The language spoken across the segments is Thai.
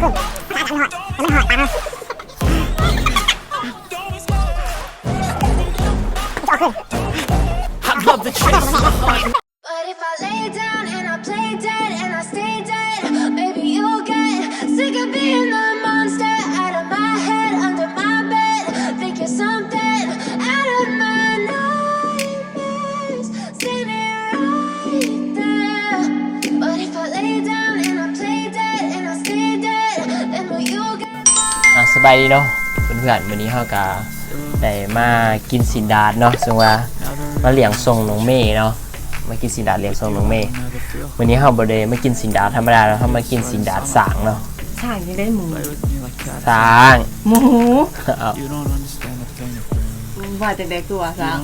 ขึ้นอันนั้นหอดอันนั้นหอดตามมาจ่อขึ้น I love the tricks. บายดีเนาะเพื่อนๆวันนี้เฮากะได้มากินสินดาดเนาะซึ่งว่ามาเลี้ยงทรงน้องเมย์เนาะมากินสินดาดเลี้ยงทรงน้องเมย์วันนี้เฮาบ่ได้มากินสินดาดธรรมดาแล้วเฮามากินสินดาดสางเนาะสร้างยังได้หมูสางหมูเอาว่าจะได้ตัวสร้าง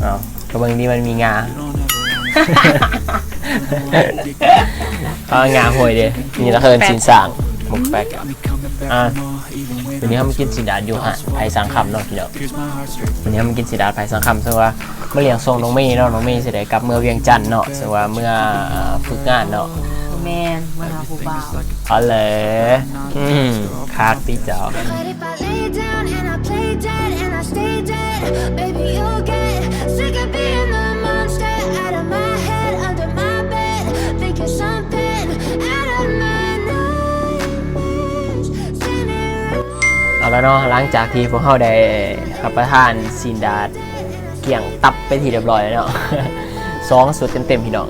เอากระเบื้องนี้มันมีงาเอางาห่วยเด้นี่ละเคินสินสาง หมกแปกอะวันนี้เฮามากินสินดาดอยู่ฮะไผสังคำเนาะพี่น้องวันนี้มันกินสีดาดไผ่สังคำซึ่งว่าเมื่อเลี้ยงทรงน้องเมย์เนาะน้องเมย์สิได้กลับเมื่อเวียงจันทน์เนาะซึ่งว่าเมื่อเอ่อฝึกงานเนาะแมนมาหาผู้บ่าวเอาเลยอืมคักตีเจ้า But if I lay down and I play dead and I stay dead, baby, you'll get sick of being the แล้วเนาะหลังจากที่พวกเขาได้รับประทานซีนดาดเกี่ยงตับไปทีเรียบร้อยแล้วเนาะสองสุดเต็มๆพี่น้อง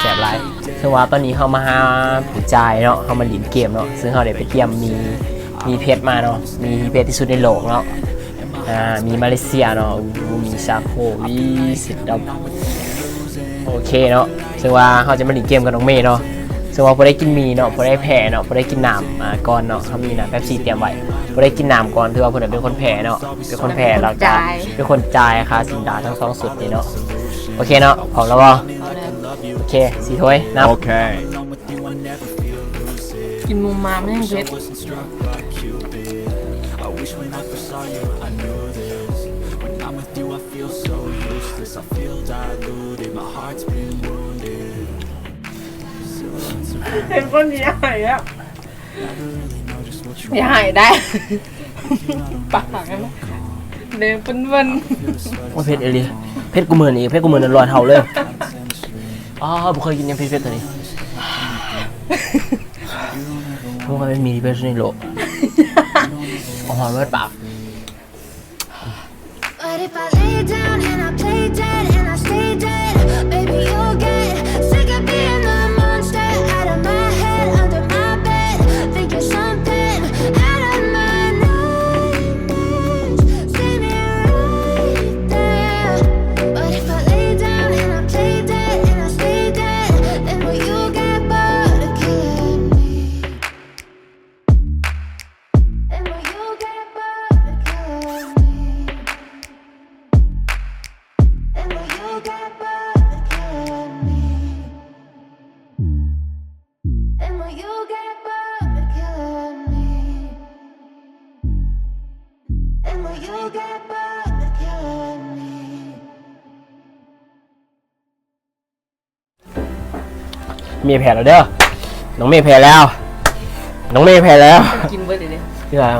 แสบหลายซึ่งว่าตอนนี้เขามาหาผู้จ่ายเนาะเขามาหลินเกมเนาะซึ่งเขาได้ไปเตรียมมีมีเพชรมาเนาะมีเพชรที่สุดในโลกเนาะอ่ามีมาเลเซียเนาะมีซาโคมีสิดดำโอเคเนาะซึ่งว่าเขาจะมาหลินเกมกับน้องเมย์เนาะ ซึ่งว่าพอได้กินหมีเนาะพอได้แพ้เนาะพอได้กินน้ำอ่าก่อนเนาะเขามีน้ำแป๊บซี่เตรียมไว้พอได้กินน้ำก่อนถือว่าเพื่อนเป็นคนแพ้เนาะเป็นคนแพ้แล้วก็เป็นคนจ่ายค่าสินดาทั้งสองสุดนี่เนาะโอเคเนาะพร้อมแล้วบ่เอาเลยโอเคสี่ถ้วยนับ Okay. กินมุมมาไม่ยังเพชร เป็นคนที่หายอะอย่าหายได้ ปากกันนะเดินเป็นวันว่าเพชรเอลีเพชรกูหมื่นอีกเพชรกูหมื่นลอยเท่าเลยอ๋อบุเคยกินยังเพชรเพชรตัวนี้เพราะว่ามันมีเพชรในโลกอ๋อเลือดปาก But if I lay down and I play you get bored of killing me? มีแพ้แล้วเด้อ น้องเมย์แพ้แล้ว น้องเมย์แพ้แล้วกินเบิร์ดเดี๋ยวนี้ที่ไหนห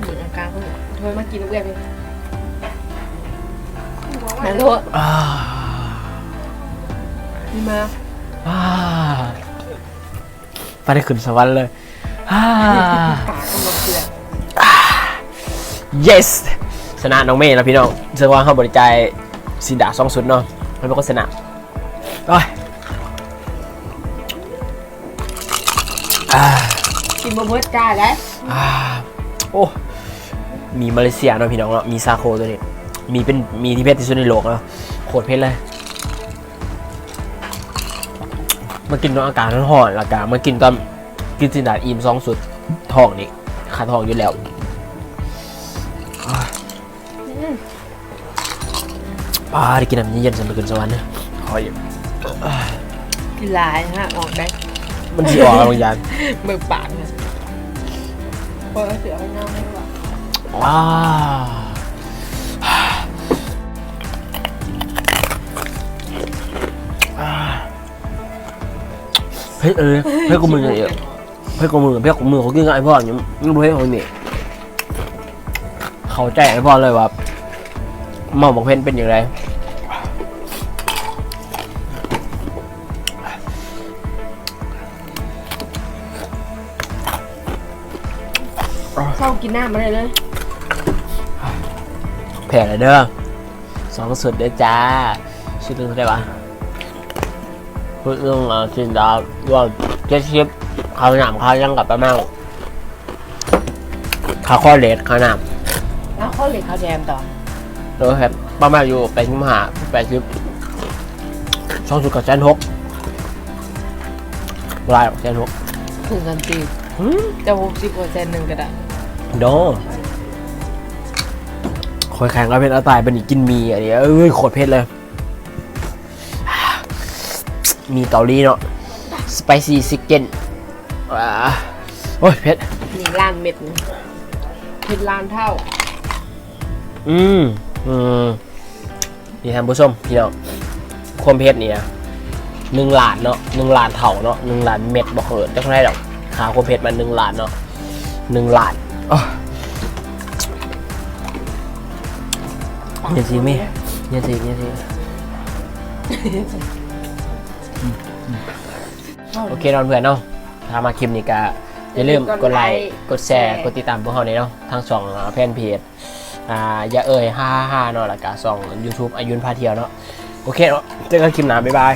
มูกลางก็ทำไมมากินเวียนเลยแม่โทษอ่านี่มาอ่าไปได้ขึ้นสวรรค์เลยอ่า ปากก็มาเกลือ yes ชนะน้องเมย์แล้วพี่น้องซึ่งว่าเขาบริจายสินดาสองสุดเนาะแล้วก็ชนะโอ้ยอ่ากินบะเบิร์ดจ้าได้อ่าโอ้มีมาเลเซียเนาะพี่น้องเนาะมีซาโคตัวนี้ มีเป็นมีที่เพชรที่สุดในโลกเนาะโคตรเพชรเลยมากินตอนอากาศร้อนๆแล้วก็มากินตอนกินสินดาดอิ่มสองสุดทองนี่ขาทองอยู่แล้ว อ่าได้กินน้ำเย็นๆสำหรับขึ้นสวรรค์นะขออยู่กินลายฮะออกได้มันสีออกบางอย่างเบิกปากเนี่ยพอเสือมันเน่าไม่หวานว้าเฮ้ยเออเฮ้ยกูมือเนี่ยเฮ้ยกูมือเฮ้ยกูมือเขากินกับไอ้พ่ออย่างนี้ไม่รู้เฮ้ยเขาเนี่ยเขาใจไอ้พ่อเลยว่า หมอบอกเพนเป็นอย่างไรเศร้ากินน้ำมาเลยเลยแผ่เลยเด้อสองสุดเด้อจ้าชื่อเรื่องอะไรวะพูดเรื่องเอ่อสินดาวว่าเจ็ดชิปข้าวหนามข้าวยังกับประมาณข้าวข้อเลดข้าวหนามแล้วข้าวเหล็กข้าวแจมต่อ โดยครับประมาณอยู่แปดสิบห้าแปดสิบช่องสุดกับแสนหกลายออกแสนหกถึงกันตีจะหกสิบเปอร์เซ็นต์หนึ่งก็ได้โดคอยแข่งกันเป็นเอาตายเป็นอีกกินมีอันนี้เอ้ยโคตรเผ็ดเลย มีเกาหลีเนาะ spicy chicken ว้าโอ้ยเผ็ดนี่ล้านเม็ดนี่เผ็ดล้านเท่า อืม อืมนี่ท่านผู้ชมพี่น้องความเผ็ดนี่นะหนึ่งล้านเนาะหนึ่งล้านเท่าเนาะหนึ่งล้านเม็ดบอกเหินจะเท่าไหรหรอกหาความเผ็ดมาหนึ่งล้านเนาะหนึ่งล้านอ๋อเย็นสิแม่เย็นสิเย็นสิโอเค นอนเพื่อนเนาะถ้ามาคลิปนี้ก็อย่าลืมกดไลค์ กดแชร์ กดติดตามพวกเราเนี่ยเนาะทางช่องแฟนเพจ อ่าอย่าเอ่ย555เนาะแล้วก็ส่อง YouTube อายุนพาเที่ยวเนาะโอเคเนาะเจอกันคลิปหน้าบ๊ายบาย